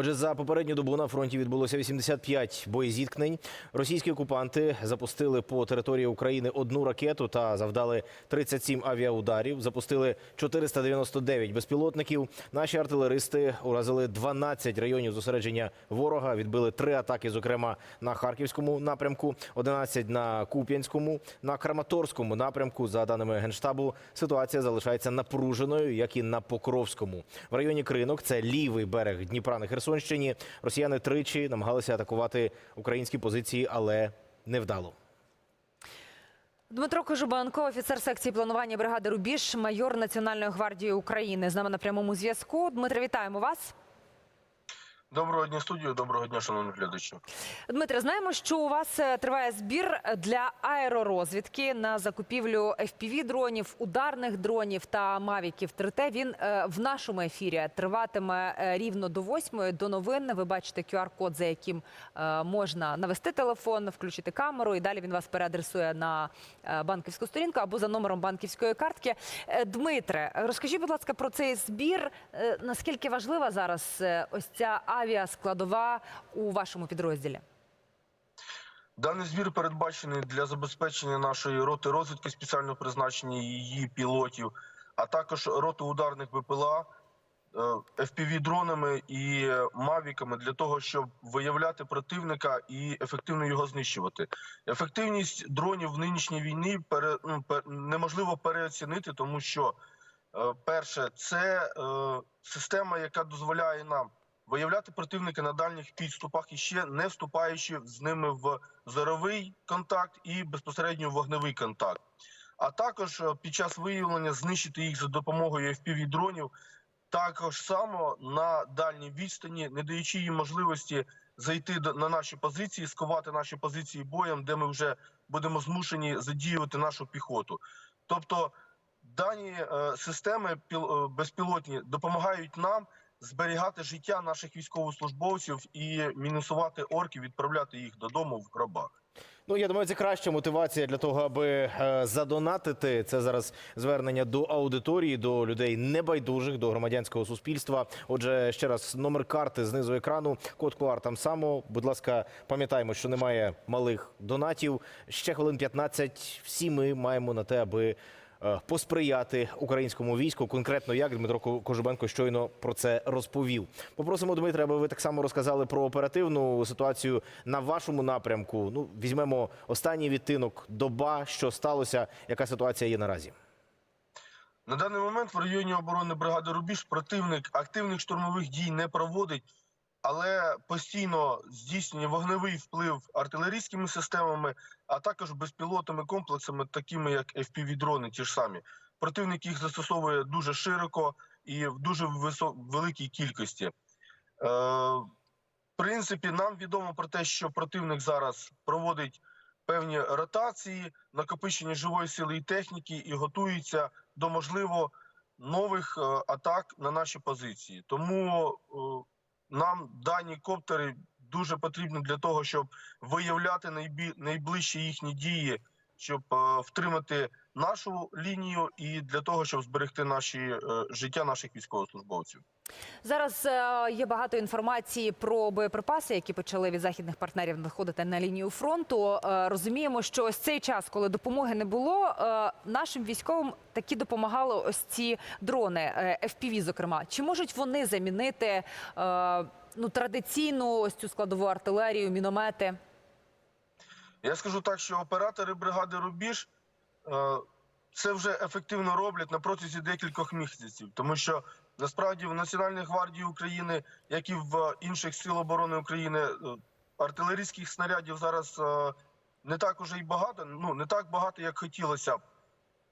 Отже, за попередню добу на фронті відбулося 85 боєзіткнень. Російські окупанти запустили по території України одну ракету та завдали 37 авіаударів. Запустили 499 безпілотників. Наші артилеристи уразили 12 районів зосередження ворога. Відбили три атаки, зокрема на харківському напрямку, 11 на Куп'янському, на Краматорському напрямку. За даними генштабу, ситуація залишається напруженою, як і на Покровському. В районі Кринок це лівий берег Дніпра на Херсонщині. Росіяни тричі намагалися атакувати українські позиції, але невдало. Дмитро Кожубанко, офіцер секції планування бригади Рубіж, майор Національної гвардії України. З нами на прямому зв'язку. Дмитро, вітаємо вас. Доброго дня, студію. Доброго дня, шановні глядачі. Дмитре, знаємо, що у вас е, триває збір для аеророзвідки на закупівлю fpv дронів, ударних дронів та мавіків 3T. Він е, в нашому ефірі триватиме е, рівно до 8 до новин. Ви бачите QR-код, за яким можна навести телефон, включити камеру, і далі він вас переадресує на банківську сторінку або за номером банківської картки. Дмитре, розкажіть, будь ласка, про цей збір. Наскільки важлива зараз ось ця авіаскладова у вашому підрозділі? Даний збір передбачений для забезпечення нашої роти розвідки спеціального призначення її пілотів, а також роти ударних БПЛА, е, FPV-дронами і е, мавіками для того, щоб виявляти противника і ефективно його знищувати. Ефективність дронів в нинішній війні пере, ну, неможливо переоцінити, тому що е, перше, це е, система, яка дозволяє нам виявляти противника на дальніх підступах і ще не вступаючи з ними в зоровий контакт і безпосередньо вогневий контакт. А також е, під час виявлення знищити їх за допомогою fpv дронів також само на дальній відстані, не даючи їм можливості зайти на наші позиції, сковати наші позиції боєм, де ми вже будемо змушені задіювати нашу піхоту. Тобто дані е, системи е, безпілотні допомагають нам зберігати життя наших військовослужбовців і мінусувати орків, відправляти їх додому в гробах. Ну, я думаю, це краща мотивація для того, аби е, задонатити. Це зараз звернення до аудиторії, до людей небайдужих, до громадянського суспільства. Отже, ще раз номер карти знизу екрану, код QR там само. Будь ласка, пам'ятаємо, що немає малих донатів. Ще хвилин 15. Всі ми маємо на те, аби посприяти українському війську. Конкретно як Дмитро Кожубенко щойно про це розповів. Попросимо Дмитра, аби ви так само розказали про оперативну ситуацію на вашому напрямку. Ну, візьмемо останній відтинок, доба, що сталося, яка ситуація є наразі. На даний момент в районі оборони бригади Рубіж противник активних штурмових дій не проводить, але постійно здійснює вогневий вплив артилерійськими системами, а також безпілотними комплексами, такими як FPV-дрони, ті ж самі. Противник їх застосовує дуже широко і в дуже великій кількості. Е, в принципі, нам відомо про те, що противник зараз проводить певні ротації, накопичення живої сили і техніки і готується до можливо нових е, атак на наші позиції. Тому е, нам дані коптери дуже потрібні для того, щоб виявляти найближчі їхні дії, щоб е, втримати нашу лінію і для того, щоб зберегти наші е, життя наших військовослужбовців. Зараз е, є багато інформації про боєприпаси, які почали від західних партнерів надходити на лінію фронту. Розуміємо, що ось цей час, коли допомоги не було, нашим військовим такі допомагали ось ці дрони, FPV, зокрема. Чи можуть вони замінити ну традиційну ось цю складову артилерію, міномети? Я скажу так, що оператори бригади Рубіж е, це вже ефективно роблять на протязі декількох місяців, тому що насправді в Національній гвардії України, як і в інших сил оборони України, е, артилерійських снарядів зараз е, не так уже й багато, ну не так багато, як хотілося б.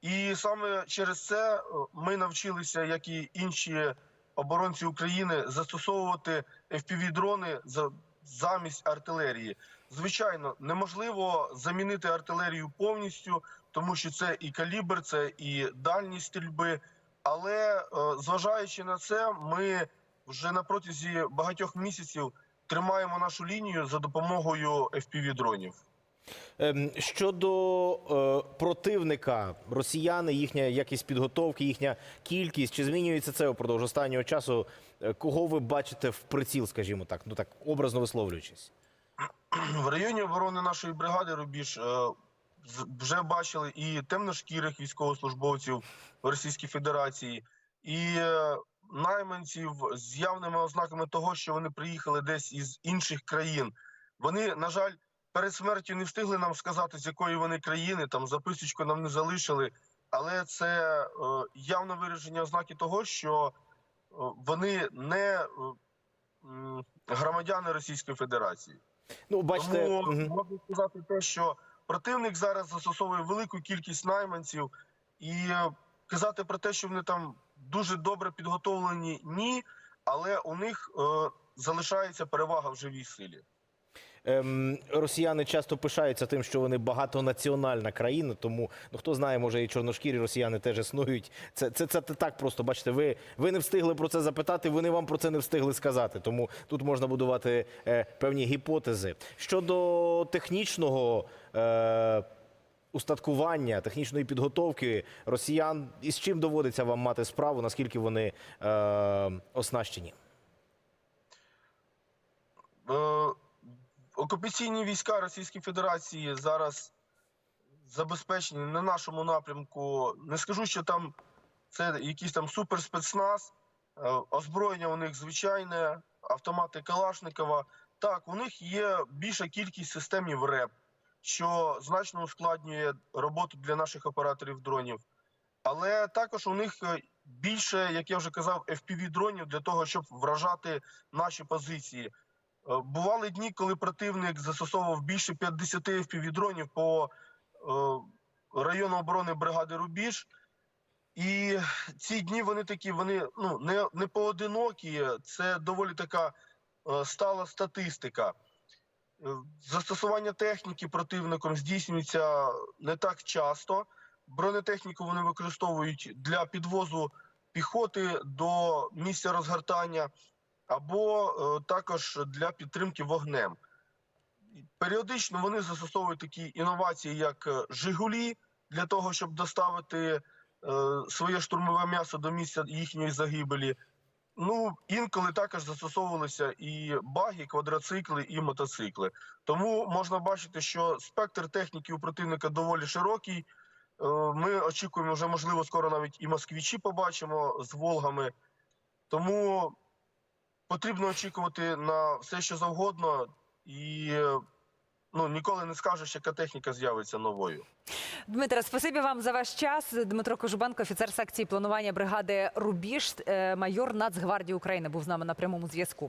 І саме через це ми навчилися, як і інші оборонці України, застосовувати FPV-дрони за- замість артилерії. Звичайно, неможливо замінити артилерію повністю, тому що це і калібр, це і дальність стрільби. Але е, зважаючи на це, ми вже на протязі багатьох місяців тримаємо нашу лінію за допомогою FPV-дронів. Ем, Щодо е, противника, росіяни, їхня якість підготовки, їхня кількість, чи змінюється це упродовж останнього часу? Е, Кого ви бачите в приціл, скажімо так, ну так образно висловлюючись? В районі оборони нашої бригади Рубіж е, вже бачили і темношкірих військовослужбовців в Російській Федерації, і найманців з явними ознаками того, що вони приїхали десь із інших країн. Вони, на жаль, перед смертю не встигли нам сказати, з якої вони країни, там записочку нам не залишили. Але це е, явно вираження ознаки того, що е, вони не е, громадяни Російської Федерації. Ну, бачите, Тому можна сказати те, що противник зараз застосовує велику кількість найманців, і е, казати про те, що вони там дуже добре підготовлені, ні, але у них е, залишається перевага в живій силі. Ем, росіяни часто пишаються тим, що вони багатонаціональна країна, тому ну хто знає, може і чорношкірі росіяни теж існують. Це, це, це так просто. Бачите, ви, ви не встигли про це запитати, вони вам про це не встигли сказати. Тому тут можна будувати е, певні гіпотези. Щодо технічного. Е, Устаткування технічної підготовки росіян із чим доводиться вам мати справу, наскільки вони е, оснащені? Е, окупаційні війська Російської Федерації зараз забезпечені на нашому напрямку. Не скажу, що там це якийсь там суперспецназ. Е, Озброєння у них звичайне, автомати Калашникова. Так, у них є більша кількість системів РЕП, що значно ускладнює роботу для наших операторів дронів. Але також у них е, більше, як я вже казав, fpv дронів для того, щоб вражати наші позиції. Е, Бували дні, коли противник застосовував більше 50 fpv дронів по е, району оборони бригади Рубіж. І ці дні вони такі, вони ну не, не поодинокі. Це доволі така е, стала статистика. Застосування техніки противником здійснюється не так часто. Бронетехніку вони використовують для підвозу піхоти до місця розгортання або е, також для підтримки вогнем. Періодично вони застосовують такі інновації, як е, Жигулі, для того, щоб доставити е, своє штурмове м'ясо до місця їхньої загибелі. Ну, інколи також застосовувалися і баги, квадроцикли, і мотоцикли. Тому можна бачити, що спектр техніки у противника доволі широкий. Ми очікуємо вже, можливо, скоро навіть і москвічі побачимо з Волгами. Тому потрібно очікувати на все, що завгодно, і е, ну, ніколи не скажеш, яка техніка з'явиться новою. Дмитре, спасибі вам за ваш час. Дмитро Кожубенко, офіцер секції планування бригади Рубіж, е, майор Нацгвардії України, був з нами на прямому зв'язку.